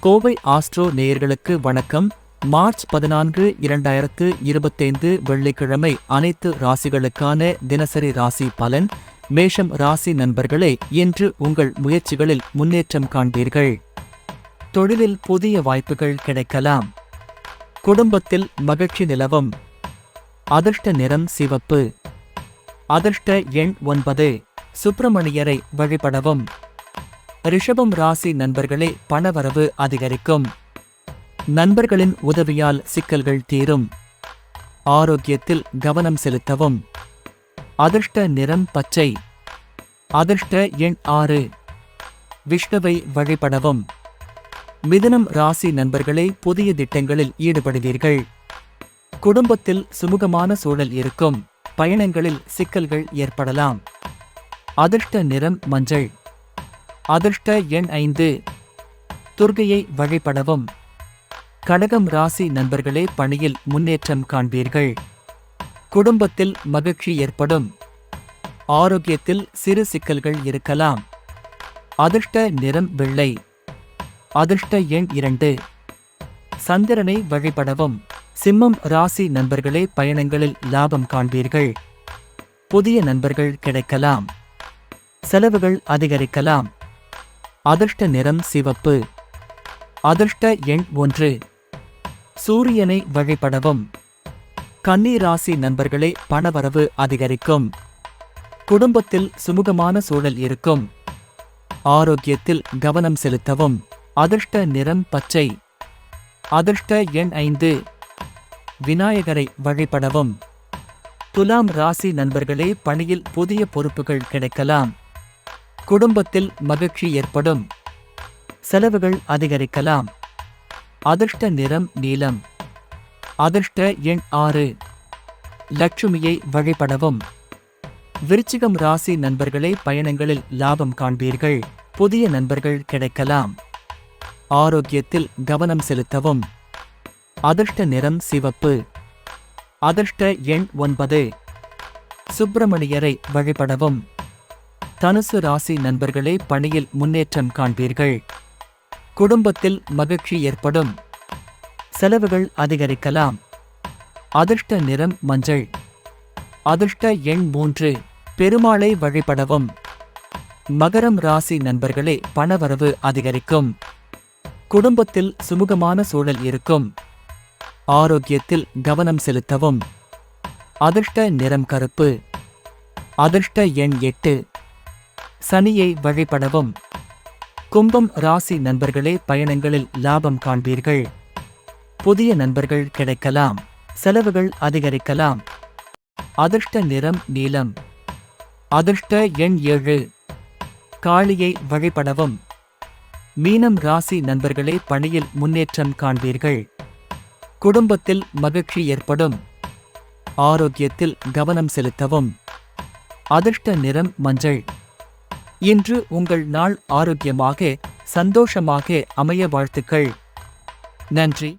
Kovai astro நேயர்களுக்கு வணக்கம். March பதினான்கு இரண்டாயிரத்து இருபத்தைந்து வெள்ளிக்கிழமை அனைத்து ராசிகளுக்கான தினசரி ராசி பலன் மேஷம் ராசி நண்பர்களே இன்று உங்கள் முயற்சிகளில் முன்னேற்றம் காண்பீர்கள். தொழிலில் புதிய வாய்ப்புகள் கிடைக்கலாம். குடும்பத்தில் மகிழ்ச்சி நிலவும். அதிர்ஷ்ட நிறம் சிவப்பு. அதிர்ஷ்ட எண் ஒன்பது. சுப்பிரமணியரை வழிபடவும். ரிஷபம் ராசி நண்பர்களே பணவரவு அதிகரிக்கும். நண்பர்களின் உதவியால் சிக்கல்கள் தீரும். ஆரோக்கியத்தில் கவனம் செலுத்தவும். அதிர்ஷ்ட நிறம் பச்சை. அதிர்ஷ்ட எண் ஆறு. விஷ்ணுவை வழிபடவும். மிதுனம் ராசி நண்பர்களே புதிய திட்டங்களில் ஈடுபடுவீர்கள். குடும்பத்தில் சுமூகமான சூழல் இருக்கும். பயணங்களில் சிக்கல்கள் ஏற்படலாம். அதிர்ஷ்ட நிறம் மஞ்சள். அதிர்ஷ்ட எண் ஐந்து. துர்கையை வழிபடவும். கடகம் ராசி நண்பர்களே பணியில் முன்னேற்றம் காண்பீர்கள். குடும்பத்தில் மகிழ்ச்சி ஏற்படும். ஆரோக்கியத்தில் சிறு சிக்கல்கள் இருக்கலாம். அதிர்ஷ்ட நிறம் வெள்ளை. அதிர்ஷ்ட எண் இரண்டு. சந்திரனை வழிபடவும். சிம்மம் ராசி நண்பர்களே பயணங்களில் லாபம் காண்பீர்கள். புதிய நண்பர்கள் கிடைக்கலாம். செலவுகள் அதிகரிக்கலாம். அதிர்ஷ்ட நிறம் சிவப்பு. அதிர்ஷ்ட எண் ஒன்று. சூரியனை வழிபடவும். கன்னி ராசி நண்பர்களே பணவரவு அதிகரிக்கும். குடும்பத்தில் சுமூகமான சூழல் இருக்கும். ஆரோக்கியத்தில் கவனம் செலுத்தவும். அதிர்ஷ்ட நிறம் பச்சை. அதிர்ஷ்ட எண் ஐந்து. விநாயகரை வழிபடவும். துலாம் ராசி நண்பர்களே பணியில் புதிய பொறுப்புகள் கிடைக்கலாம். குடும்பத்தில் மகிழ்ச்சி ஏற்படும். செலவுகள் அதிகரிக்கலாம். அதிர்ஷ்ட நிறம் நீலம். அதிர்ஷ்ட எண் ஆறு. லட்சுமியை வழிபடவும். விருச்சிகம் ராசி நண்பர்களே பயணங்களில் லாபம் காண்பீர்கள். புதிய நண்பர்கள் கிடைக்கலாம். ஆரோக்கியத்தில் கவனம் செலுத்தவும். அதிர்ஷ்ட நிறம் சிவப்பு. அதிர்ஷ்ட எண் ஒன்பது. சுப்பிரமணியரை வழிபடவும். தனுசு ராசி நண்பர்களே பணியில் முன்னேற்றம் காண்பீர்கள். குடும்பத்தில் மகிழ்ச்சி ஏற்படும். செலவுகள் அதிகரிக்கலாம். அதிர்ஷ்ட நிறம் மஞ்சள். அதிர்ஷ்ட எண் மூன்று பெருமாளை வழிபடவும். மகரம் ராசி நண்பர்களே பணவரவு அதிகரிக்கும். குடும்பத்தில் சுமூகமான சூழல் இருக்கும். ஆரோக்கியத்தில் கவனம் செலுத்தவும். அதிர்ஷ்ட நிறம் கருப்பு. அதிர்ஷ்ட எண் எட்டு சனியை வழிபடவும். கும்பம் ராசி நண்பர்களே பயணங்களில் லாபம் காண்பீர்கள். புதிய நண்பர்கள் கிடைக்கலாம். செலவுகள் அதிகரிக்கலாம். அதிர்ஷ்ட நிறம் நீலம். அதிர்ஷ்ட எண் ஏழு. காளியை வழிபடவும். மீனம் ராசி நண்பர்களே பணியில் முன்னேற்றம் காண்பீர்கள். குடும்பத்தில் மகிழ்ச்சி ஏற்படும். ஆரோக்கியத்தில் கவனம் செலுத்தவும். அதிர்ஷ்ட நிறம் மஞ்சள். இன்று உங்கள் நாள் ஆரோக்கியமாக சந்தோஷமாக அமைய வாழ்த்துக்கள். நன்றி.